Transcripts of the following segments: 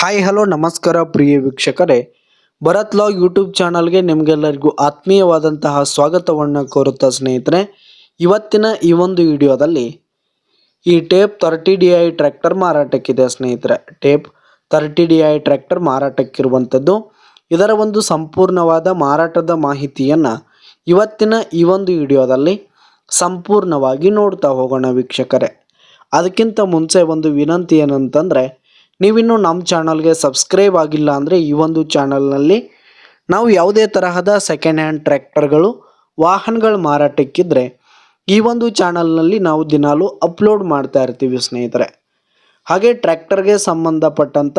Hi hello ನಮಸ್ಕಾರ ಪ್ರಿಯ ವೀಕ್ಷಕರೇ. Bharat log YouTube ಚಾನಲ್ಗೆ ನಿಮಗೆಲ್ಲರಿಗೂ ಆತ್ಮೀಯವಾದಂತಹ ಸ್ವಾಗತವನ್ನು ಕೋರುತ್ತಾ ಸ್ನೇಹಿತರೆ. ಇವತ್ತಿನ ಈ ಒಂದು ವಿಡಿಯೋದಲ್ಲಿ ಈ TAFE thirty D I tractor ಮಾರಾಟಕ್ಕಿದೆ ಸ್ನೇಹಿತರೆ. TAFE thirty D I tractor ಮಾರಾಟಕ್ಕಿರುವಂಥದ್ದು. ಇದರ ಒಂದು ಸಂಪೂರ್ಣವಾದ ಮಾರಾಟದ ಮಾಹಿತಿಯನ್ನು ಇವತ್ತಿನ ಈ ಒಂದು ವಿಡಿಯೋದಲ್ಲಿ ಸಂಪೂರ್ಣವಾಗಿ ನೋಡ್ತಾ ಹೋಗೋಣ ವೀಕ್ಷಕರೇ. ಅದಕ್ಕಿಂತ ಮುಂಚೆ ಒಂದು ವಿನಂತಿ ಏನಂತಂದರೆ ನೀವಿನ್ನು ನಮ್ಮ ಚಾನಲ್ಗೆ ಸಬ್ಸ್ಕ್ರೈಬ್ ಆಗಿಲ್ಲ ಅಂದರೆ ಈ ಒಂದು ಚಾನಲ್ನಲ್ಲಿ ನಾವು ಯಾವುದೇ ತರಹದ ಸೆಕೆಂಡ್ ಹ್ಯಾಂಡ್ ಟ್ರ್ಯಾಕ್ಟರ್ಗಳು ವಾಹನಗಳು ಮಾರಾಟಕ್ಕಿದ್ರೆ ಈ ಒಂದು ಚಾನಲ್ನಲ್ಲಿ ನಾವು ದಿನಾಲು ಅಪ್ಲೋಡ್ ಮಾಡ್ತಾ ಇರ್ತೀವಿ ಸ್ನೇಹಿತರೆ. ಹಾಗೆ ಟ್ರ್ಯಾಕ್ಟರ್ಗೆ ಸಂಬಂಧಪಟ್ಟಂಥ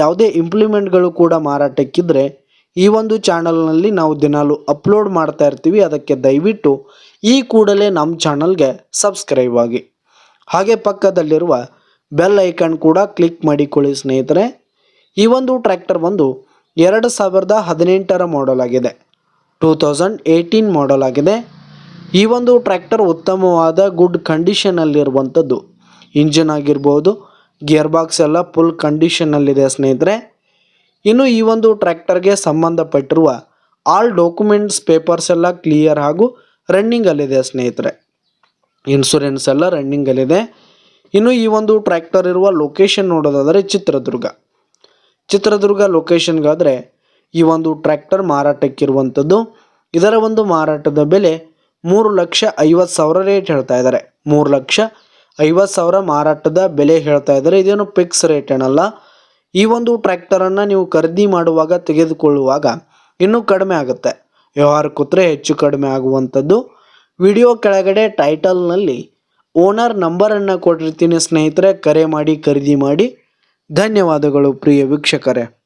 ಯಾವುದೇ ಇಂಪ್ಲಿಮೆಂಟ್ಗಳು ಕೂಡ ಮಾರಾಟಕ್ಕಿದ್ರೆ ಈ ಒಂದು ಚಾನಲ್ನಲ್ಲಿ ನಾವು ದಿನಾಲು ಅಪ್ಲೋಡ್ ಮಾಡ್ತಾ ಇರ್ತೀವಿ. ಅದಕ್ಕೆ ದಯವಿಟ್ಟು ಈ ಕೂಡಲೇ ನಮ್ಮ ಚಾನಲ್ಗೆ ಸಬ್ಸ್ಕ್ರೈಬ್ ಆಗಿ. ಹಾಗೆ ಪಕ್ಕದಲ್ಲಿರುವ ಬೆಲ್ ಐಕನ್ ಕೂಡ ಕ್ಲಿಕ್ ಮಾಡಿಕೊಳ್ಳಿ ಸ್ನೇಹಿತರೆ. ಈ ಒಂದು ಟ್ರ್ಯಾಕ್ಟರ್ ಬಂದು ಎರಡು ಸಾವಿರದ ಹದಿನೆಂಟರ ಮಾಡೆಲ್ ಆಗಿದೆ. ಟೂ ತೌಸಂಡ್ ಏಯ್ಟೀನ್ ಮಾಡೆಲ್ ಆಗಿದೆ. ಈ ಒಂದು ಟ್ರ್ಯಾಕ್ಟರ್ ಉತ್ತಮವಾದ ಗುಡ್ ಕಂಡೀಷನಲ್ಲಿರುವಂಥದ್ದು ಇಂಜಿನ್ ಆಗಿರ್ಬೋದು ಗಿಯರ್ ಬಾಕ್ಸ್ ಎಲ್ಲ ಫುಲ್ ಕಂಡೀಷನಲ್ಲಿದೆ ಸ್ನೇಹಿತರೆ. ಇನ್ನು ಈ ಒಂದು ಟ್ರ್ಯಾಕ್ಟರ್ಗೆ ಸಂಬಂಧಪಟ್ಟಿರುವ ಆಲ್ ಡಾಕ್ಯುಮೆಂಟ್ಸ್ ಪೇಪರ್ಸ್ ಎಲ್ಲ ಕ್ಲಿಯರ್ ಹಾಗೂ ರನ್ನಿಂಗಲ್ಲಿದೆ ಸ್ನೇಹಿತರೆ. ಇನ್ಶೂರೆನ್ಸ್ ಎಲ್ಲ ರನ್ನಿಂಗಲ್ಲಿದೆ ಇನ್ನು ಈ ಒಂದು ಟ್ರ್ಯಾಕ್ಟರ್ ಇರುವ ಲೊಕೇಶನ್ ನೋಡೋದಾದರೆ ಚಿತ್ರದುರ್ಗ. ಚಿತ್ರದುರ್ಗ ಲೊಕೇಶನ್ಗಾದರೆ ಈ ಒಂದು ಟ್ರ್ಯಾಕ್ಟರ್ ಮಾರಾಟಕ್ಕಿರುವಂಥದ್ದು. ಇದರ ಒಂದು ಮಾರಾಟದ ಬೆಲೆ ಮೂರು ಲಕ್ಷ ಐವತ್ತು ಸಾವಿರ ರೇಟ್ ಹೇಳ್ತಾ ಇದ್ದಾರೆ. ಮೂರು ಲಕ್ಷ ಐವತ್ತು ಸಾವಿರ ಮಾರಾಟದ ಬೆಲೆ ಹೇಳ್ತಾ ಇದ್ದಾರೆ. ಇದೇನು ಫಿಕ್ಸ್ ರೇಟ್ ಏನಲ್ಲ. ಈ ಒಂದು ಟ್ರ್ಯಾಕ್ಟರನ್ನು ನೀವು ಖರೀದಿ ಮಾಡುವಾಗ ತೆಗೆದುಕೊಳ್ಳುವಾಗ ಇನ್ನೂ ಕಡಿಮೆ ಆಗುತ್ತೆ. ವ್ಯವಹಾರ ಕೂತ್ರೆ ಹೆಚ್ಚು ಕಡಿಮೆ ಆಗುವಂಥದ್ದು. ವಿಡಿಯೋ ಕೆಳಗಡೆ ಟೈಟಲ್ನಲ್ಲಿ ಓನರ್ ನಂಬರನ್ನು ಕೊಟ್ಟಿರ್ತೀನಿ ಸ್ನೇಹಿತರೆ ಕರೆ ಮಾಡಿ ಖರೀದಿ ಮಾಡಿ. ಧನ್ಯವಾದಗಳು ಪ್ರಿಯ ವೀಕ್ಷಕರೇ.